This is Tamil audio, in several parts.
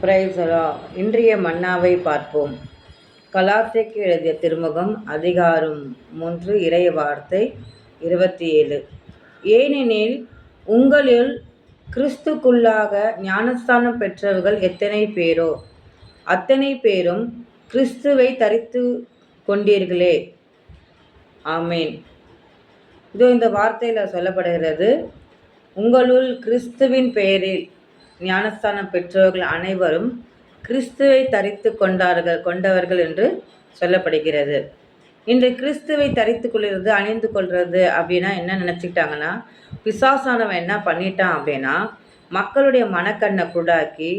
பிரைசலா இன்றைய மன்னாவை பார்ப்போம். கலாத்திற்கு எழுதிய திருமுகம் அதிகாரம் மூன்று இறைய வார்த்தை இருபத்தி ஏழு ஏனெனில் உங்களில் கிறிஸ்துக்குள்ளாக ஞானஸ்தானம் பெற்றவர்கள் எத்தனை பேரோ? அத்தனை பேரும் கிறிஸ்துவை தரித்து கொண்டீர்களே. ஆமேன். இதோ இந்த வார்த்தையில் சொல்லப்படுகிறது உங்களுள் கிறிஸ்துவின் பெயரில் ஞானஸ்தானம் பெற்றவர்கள் அனைவரும் கிறிஸ்துவை தரித்து கொண்டார்கள் கொண்டவர்கள் என்று சொல்லப்படுகிறது. இன்று கிறிஸ்துவை தரித்து கொள்கிறது அணிந்து கொள்வது அப்படின்னா என்ன நினச்சிக்கிட்டாங்கன்னா பிசாசானவன் என்ன பண்ணிட்டான் அப்படின்னா மக்களுடைய மனக்கண்ணை குடாக்கி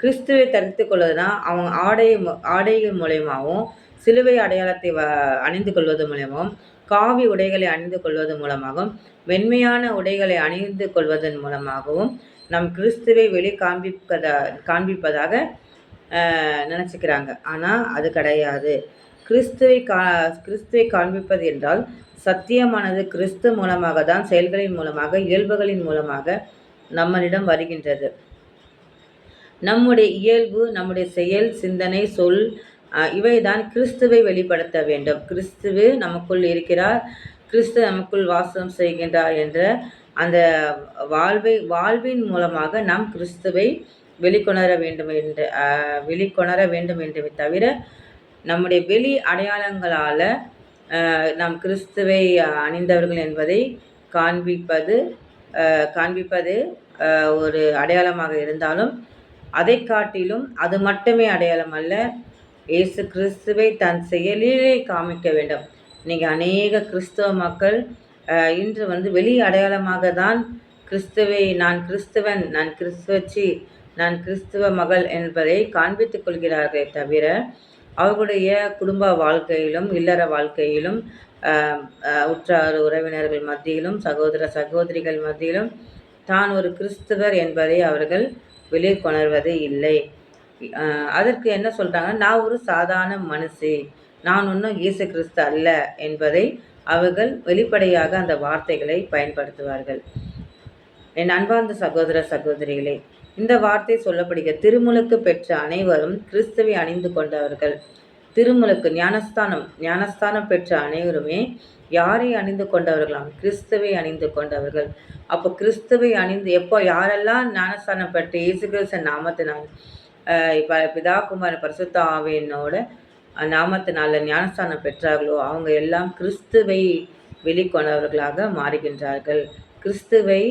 கிறிஸ்துவை தரித்து கொள்வதுனா அவங்க ஆடை ஆடைகள் மூலயமாவும் சிலுவை அடையாளத்தை வ அணிந்து கொள்வது மூலயமாவும் காவி உடைகளை அணிந்து கொள்வது மூலமாகவும் வெண்மையான உடைகளை அணிந்து கொள்வதன் மூலமாகவும் நம் கிறிஸ்துவை வெளி காண்பிப்பதா காண்பிப்பதாக நினச்சிக்கிறாங்க. ஆனால் அது கிடையாது. கிறிஸ்துவை கா கிறிஸ்துவை காண்பிப்பது என்றால் சத்தியமானது கிறிஸ்து மூலமாக தான் செயல்களின் மூலமாக இயல்புகளின் மூலமாக நம்மளிடம் வருகின்றது. நம்முடைய இயல்பு நம்முடைய செயல் சிந்தனை சொல் இவைதான் கிறிஸ்துவை வெளிப்படுத்த வேண்டும். கிறிஸ்துவு நமக்குள் இருக்கிறார். கிறிஸ்து நமக்குள் வாசம் செய்கின்றார் என்ற அந்த வாழ்வை வாழ்வின் மூலமாக நாம் கிறிஸ்துவை வெளிக்கொணர வேண்டும் என்று வெளிக்கொணர வேண்டும் என்று தவிர நம்முடைய வெளி அடையாளங்களால் நாம் கிறிஸ்துவை அணிந்தவர்கள் என்பதை காண்பிப்பது காண்பிப்பது ஒரு அடையாளமாக இருந்தாலும் அதை காட்டிலும் அது மட்டுமே அடையாளம் அல்ல இயேசு கிறிஸ்துவை தன் செயலிலே காமிக்க வேண்டும். இன்றைக்கி அநேக கிறிஸ்தவ மக்கள் இன்று வந்து வெளி அடையாளமாக தான் கிறிஸ்துவை நான் கிறிஸ்துவன் நான் கிறிஸ்துவச்சி நான் கிறிஸ்துவ மகள் என்பதை காண்பித்துக் கொள்கிறார்களே தவிர அவர்களுடைய குடும்ப வாழ்க்கையிலும் இல்லற வாழ்க்கையிலும் உற்றார் உறவினர்கள் மத்தியிலும் சகோதர சகோதரிகள் மத்தியிலும் தான் ஒரு கிறிஸ்துவர் என்பதை அவர்கள் வெளிக்கொணர்வது இல்லை. அதற்கு என்ன சொல்கிறாங்க நான் ஒரு சாதாரண மனுஷி நான் ஒன்றும் இயேசு கிறிஸ்து அல்ல என்பதை அவர்கள் வெளிப்படையாக அந்த வார்த்தைகளை பயன்படுத்துவார்கள். என் அன்பார்ந்த சகோதர சகோதரிகளே இந்த வார்த்தை சொல்லப்படுகிற திருமுழுக்கு பெற்ற அனைவரும் கிறிஸ்துவை அணிந்து கொண்டவர்கள். திருமுழுக்கு ஞானஸ்தானம் ஞானஸ்தானம் பெற்ற அனைவருமே யாரை அணிந்து கொண்டவர்களாம்? கிறிஸ்துவை அணிந்து கொண்டவர்கள். அப்போ கிறிஸ்துவை அணிந்து எப்போ யாரெல்லாம் ஞானஸ்தானம் பெற்று இயேசு கிறிஸ்தன் நாமத்தினால் இப்போ பிதா குமார் பரிசுத்த ஆவியனோட நாமத்தினால ஞானஸ்தானம் பெற்றார்களோ அவங்க எல்லாம் கிறிஸ்துவை வெளிக்கொண்டவர்களாக மாறுகின்றார்கள். கிறிஸ்துவை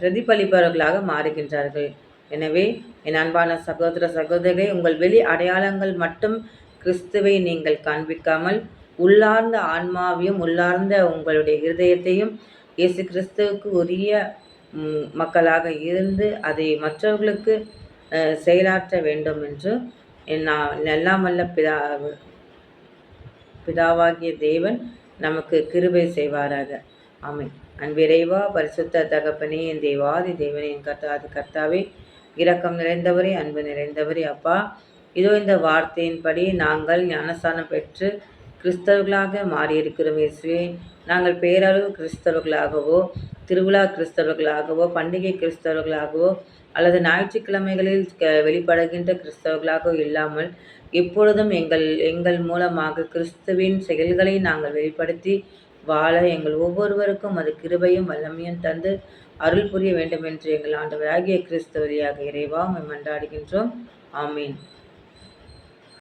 பிரதிபலிப்பவர்களாக மாறுகின்றார்கள். எனவே என் அன்பான சகோதர சகோதரி உங்கள் வெளி அடையாளங்கள் மட்டும் கிறிஸ்துவை நீங்கள் காண்பிக்காமல் உள்ளார்ந்த ஆன்மாவையும் உள்ளார்ந்த உங்களுடைய இருதயத்தையும் இயேசு கிறிஸ்துவுக்கு உரிய மக்களாக இருந்து அதை மற்றவர்களுக்கு செயலாற்ற வேண்டும் என்று நான் எல்லாம் வல்ல பிதா பிதாவாகிய தேவன் நமக்கு கிருபை செய்வாராக. ஆமை அன்பிறைவா பரிசுத்த தகப்பனே என் தேவாதி தேவனே என் அது கர்த்தாவே இரக்கம் நிறைந்தவரே அன்பு நிறைந்தவரே அப்பா. இதோ இந்த வார்த்தையின்படி நாங்கள் ஞானஸ்தானம் பெற்று கிறிஸ்தவர்களாக மாறியிருக்கிறோம் இயேசுவே. நாங்கள் பேரளவு கிறிஸ்தவர்களாகவோ திருவிழா கிறிஸ்தவர்களாகவோ பண்டிகை கிறிஸ்தவர்களாகவோ அல்லது ஞாயிற்றுக்கிழமைகளில் வெளிப்படுகின்ற கிறிஸ்தவர்களாகவோ இல்லாமல் எப்பொழுதும் எங்கள் எங்கள் மூலமாக கிறிஸ்துவின் செயல்களை நாங்கள் வெளிப்படுத்தி வாழ எங்கள் ஒவ்வொருவருக்கும் அது கிருபையும் வல்லமையும் தந்து அருள் புரிய வேண்டும் என்று எங்கள் ஆண்டவராகிய கிறிஸ்தவரியாக இறைவா மன்றாடுகின்றோம். ஆமீன்.